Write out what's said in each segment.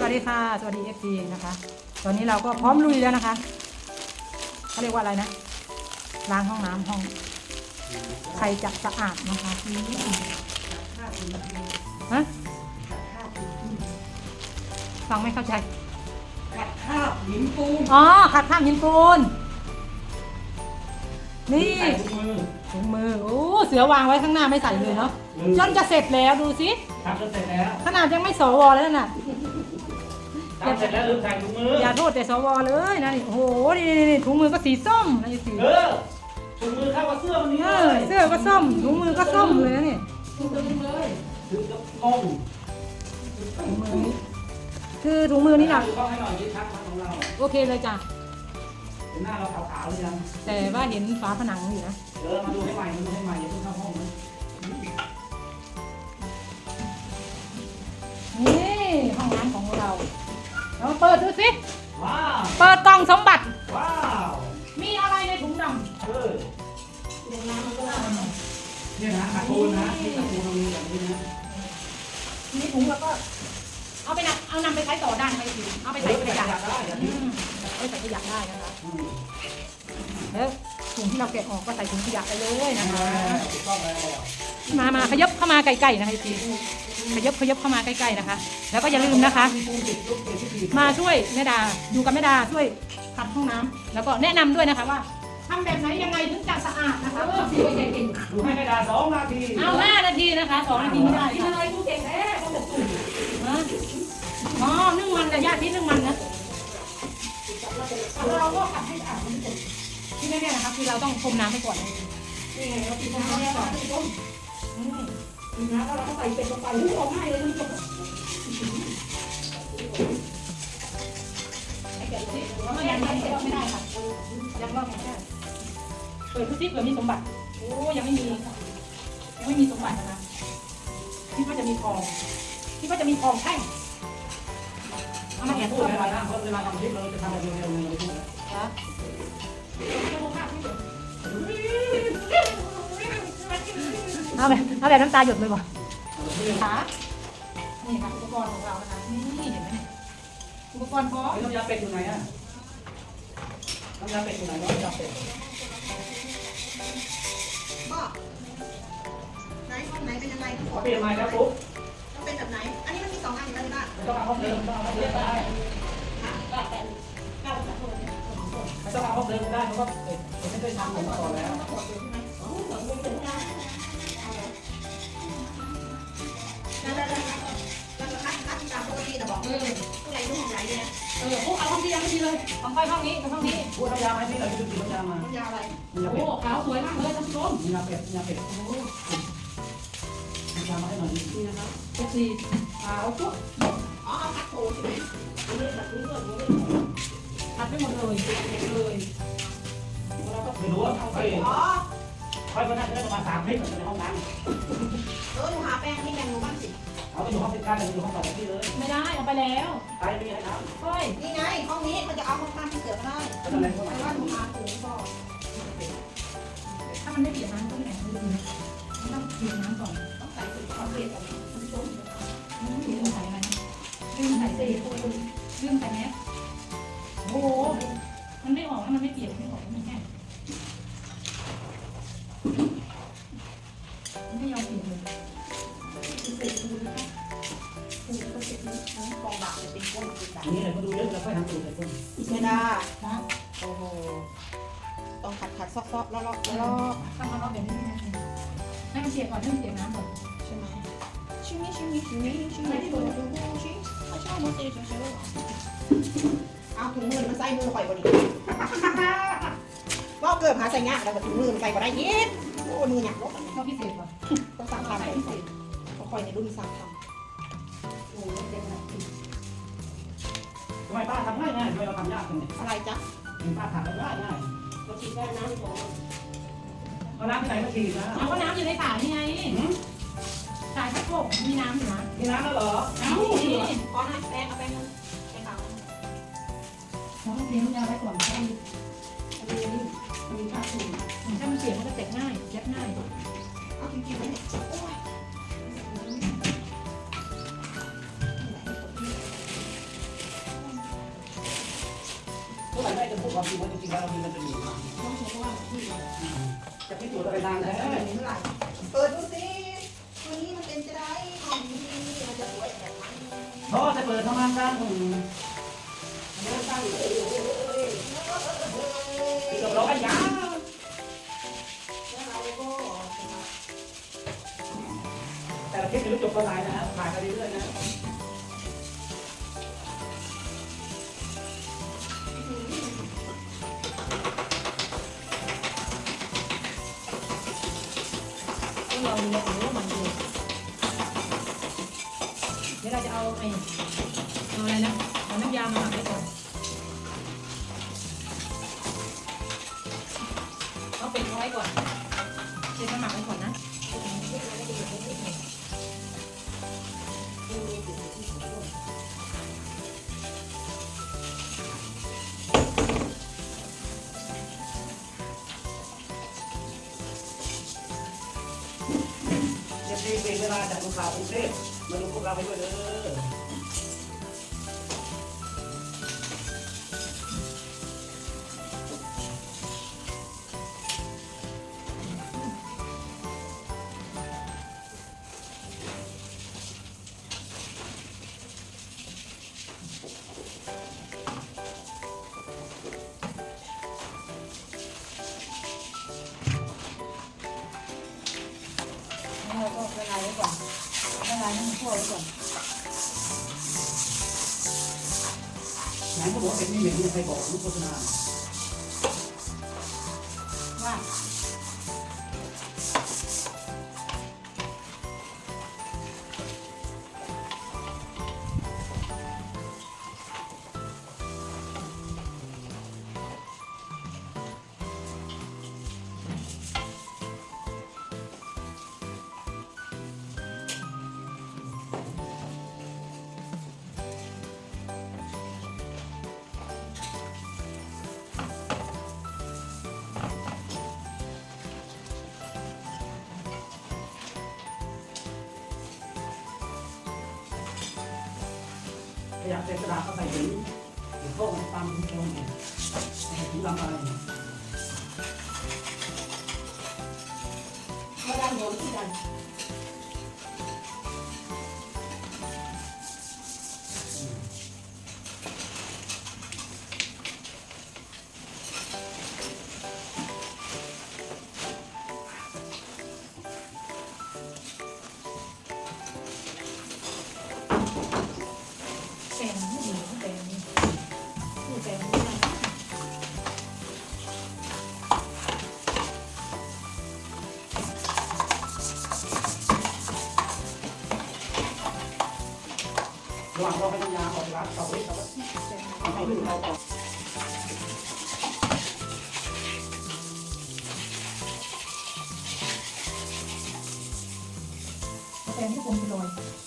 สวัสดีค่ะ สวัสดีเอฟซีนะคะ ตอนนี้เราก็พร้อมลุยแล้วนะคะเขาเรียกว่าอะไรนะล้างห้องน้ำห้อง ใครจะสะอาดนะคะฮะฟังไม่เข้าใจ ขัดคราบหินปูนอ๋อ ขัดข้ามหินปูน นี่ ใส่ถุงมือถุงมือ โอ้ เสือวางไว้ข้างหน้าไม่ใส่เลยเนาะอืมจนจะเสร็จแล้วดูสิ ทำจนเสร็จแล้ว ขนาดยังไม่สวแล้วน่ะ ทำเสร็จแล้วลืมใส่ถุงมือ อย่าโทษแต่สวเลยนะนี่โอ้โหนี่นี่นี่ถุงมือก็สีส้มนะสีเออถุงมือเข้ากับเสื้อวันนี้เอเลอยเสื้อก็ส้มถุงมือก็ส้มเลยนะนี่ถึงกับงงถุงมือนี้คือถุงมือนี่เราดูกล้องให้หน่อยดิทักมาของเราโอเคเลยจ้ะเห็นหน้าเราขาวๆหรือยัง แต่ว่าเห็นฝาผนังอยู่นะเออมาดูให้ใหม่มาดูให้ใหม่อย่าเพิ่งเข้าห้องนะนี่ห้องน้ ดดูสิ ว้าว เปิดกล่องสมบัติ ว้าว มีอะไรในถุงดเออเนี่ยนะตะปูนะที่ตะปูตรงนี้แบบนี้นะำมีถุงแล้วก็ เอาไปนำเอานำไปใช้ต่อได้ไหมพี่เอาไปใส่ขยะได้อย่าอืทิ้งมเอาไปใส่ขยะได้นะคะอืมแล้วถุงที่เราแกะออกก็ใส่ถุงขยะไปเลยนะเอคะอถูกต้องแล้วมามาขยับเข้ามาใกล้ๆนะคะพี่ ขยับขยับเข้ามาใกล้ๆนะคะ แล้วก็อย่าลืมนะคะมีปูนติดลูกติดที่ดีมาช่วยแม่ดาอยู่กับแม่ดาช่วยขัดห้องน้ำแล้วก็แนะนำด้วยนะคะว่าทำแบบไหนยังไงถึงจะสะอาดนะคะเออสิเก่งดูให้กระดาษสองนาทีๆเอาห้านาทีนะคะสองนาทีไม่ได้กินอะไรกูเก่งแท้ก็บอกถูกนะอ๋อนึ่งมันแต่ญาติที่นึ่งมันนะเราก็ขัดให้สะอาดที่แน่ๆนะคะคือเราต้องพรมน้ำไปก่อนนี่ไงเราตีน้ำให้ก่อน อืมตี น้ำแล้วเราก็ใส่เป็ดลงไปหูออกง่ายเลยท่านผู้ชมไอ้แกะสิว่ามันยังยังไม่ได้ค่ะยังรอบไม่ได้เปิดดูสิเผื่อมีสมบัติโอ้ยังไม่มีค่ะยังไม่มีสมบัตินะคะคิดว่าจะมีทองคิดว่าจะมีทองแท่งเอามาแอบพูพูดดเวอะไรลานะทำเวลาทำคลิปเราจะทำแบบเร็วๆเลยพูดฮะ เอาแบบเอาแบบน้ำตาหยดเลยบ่ขานี่ค่ะอุปกรณ์ของเรานะคะ นี่เห็นไหมเนี่ยอุปกรณ์พร้อมน้ำยาเป็ดอยู่ไหนอะน้ำยาเป็ดอยู่ไหนน้ำยาเป็ดบอกไหนห้องไหนเป็นยังไงขอเปลี่ยนใหม่แล้วปุ๊บต้องเป็นแบบไหน อันนี้มันมีสองอันอยู่แล้วนะไม่ต้องเอาห้องเดิมต้องเอาห้องเดิมได้ไม่ต้องเอาห้องเดิมได้เพราะว่าเป็ดไม่ได้ทำผมก่อนแล้ว เออพวกเอาห้องที่ยังไม่ดีเลยเอาไปห้องนี้กับห้องนี้พูดน้ำยาไหมพี่เราจะดูน้ำยามาห้องยาอะไรโอ้ขาวสวยมากเลยท่านผู้ชมน้ำยาเป็ดน้ำยาเป็ดน้ำยามาให้หน่อยนี่นะคะเอฟซีขาวปุ๊บอ๋อเอาคัดโถใช่ไหมอันนี้แบบนี้เลยตัดไปหมดเลยเลยเราก็ไม่รู้ว่าค่อยอ๋อ ค่อยมาได้ได้ประมาณสามคลิปในห้องน้ำเออหนูหาแป้งให้แมงหนูบ้างสิ เอาไปอยู่ห้องติดกันเลยอยู่ห้องต่อจากพี่เลยไม่ได้เอาไปแล้วใครมีอะไรครับค่อยนี่ไงห้องนี้มันจะเอาห้องข้างที่เสือก็ได้ก็นั่นแหละเพราะว่าหนูหาถุงก่อนถ้ามันไม่เปียกน้ำก็ไม่แข็งเลยนะต้องเปียกน้ำก่อนต้องใส่ถุงขอเปลี่ยนก่อนท่านผู้ชมลืมใส่อะไรนะลืมใส่เศษลืมใส่แมสโอ้โหมันไม่ออกแล้วมันไม่เปียกไม่ออกมันแห้ง อกันนี่เลยมาดูเยอะแล้วค่อยทำตูดใส่ต้นเมดานะโอ้โหต้องขัดขัดซอกซอกล้อล้อแล้วล้อทำมาเราแบบนี้ให้มันเปียกก่อนให้มันเปียกน้ำก่อนใช่ไหมชิมิชิมิชิมิชิมิชิมิชิมิชิมิชอบมันสิชิมิเอาถุงมือมาใส่มือข่อยบนนี้ว่าเกิดหาใส่เงี้ยแล้วก็ถุงมือมันใส่บ่ได้ยิดโอ้มือหยักลบชอบพิเศษก่อนต้องสั่งทำเลยเพราะข่อยในรุ่นสั่งทโอ้เด็กนะ ทำไมป้าทำง่ายง่ายทำไมเราทำยากจังเนี่ยำอะไรจ๊ะเห็นป้าทำได้ง่ายง่ายเราฉีดได้น้ำก่อนเอาน้ำที่ไหนมาฉีดนะเอาก็น้ำอยู่ในสายนี่ไงสายชักโครกมีน้ำอยู่นะมีน้ำแล้วเหรอน้ำนี่ขอนะแป้งเอาแป้งนึงแป้งขาวเราต้องเตรียมยาไว้ก่อนให้อัน มื่อไหร่แม่จะพูดความจริงว่าจริงๆแล้วเรามีมันจะมีต้องใช้คำว่าจะพิสูจน์อะไรนานแต่แล้วเท่าไหร่เปิดดูสิตัวนี้มันเป็นจะได้ของนี้มันจะสวยแบบนั้นพ่อจะเปิดทำงานกันอืมเริ่มตั้งเกือบร้อยยาแล้วเราก็แต่ละครับผ่าไรนะฮะถ่ายไปเรื่อยๆนะ ต้องลองดูนะโอ้มันเดือดเดี๋ยวเราจะเอาไอ้เอาอะไรนะเอาน้ำยามาหมักไว้ก่อน เวลาจากลูกรุงเทพมาดูพวกเราไปด้วยเด้อแล้วเราก็ละลายไว้ก่อน ละลายให้มันทั่วก่อนไหนเขาบอกเอ็นนี่อย่างนี้ใครบอกลูกโฆษณา ยากเศษกระดาษเข้าใส่ถุงหรือพวกตามตรงเอวเนี่ยถุงลำอะไรเนี่ยมาดันโดนที่ดัน แกงที่ผมจะโรย เห็นอะไรเราก็ได้ต้องแต่งกันอย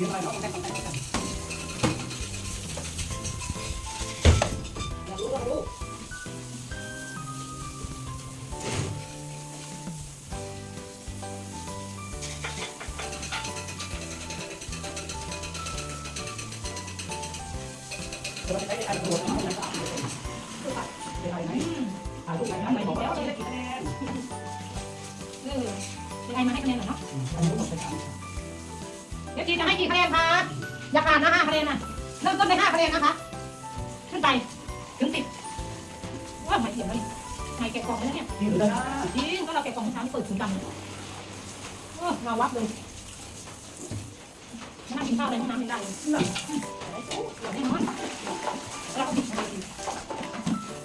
ใช้ไอ้ตัวนี้นะครมายรูปไหมเออยังไงมาให้คะแนนหน่อยเนาะี๋ยวทีจะให้กี่คะแนนคะอย่าขาดนะห้าคะแนนนะเริ่มต้นในห้าคะแนนนะคะ ขึ้นไปถึงสิบว่าไม่เถียงแล้วนี่ไม่แกะกล่องแล้วเนี่ยนี่เลยจริงก็เราแกะกล่องช้านี่เปิดถุงดำเออเราวับเลยนั่งกินข้าวอะไรห้องน้ำไม่ได้เลยแน่นอนเราก็ปิดที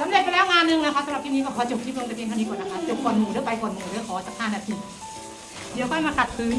สำเร็จไปแล้วงานหนึ่งนะคะสำหรับคลิปนี้ก็ขอจบคลิปลงแต่เพียงเท่านี้ก่อนนะคะจบก่อนหมูเด้อไปก่อนหมูเด้อขอสักห้านาทีเดี๋ยวค่อยมาขัดพื้น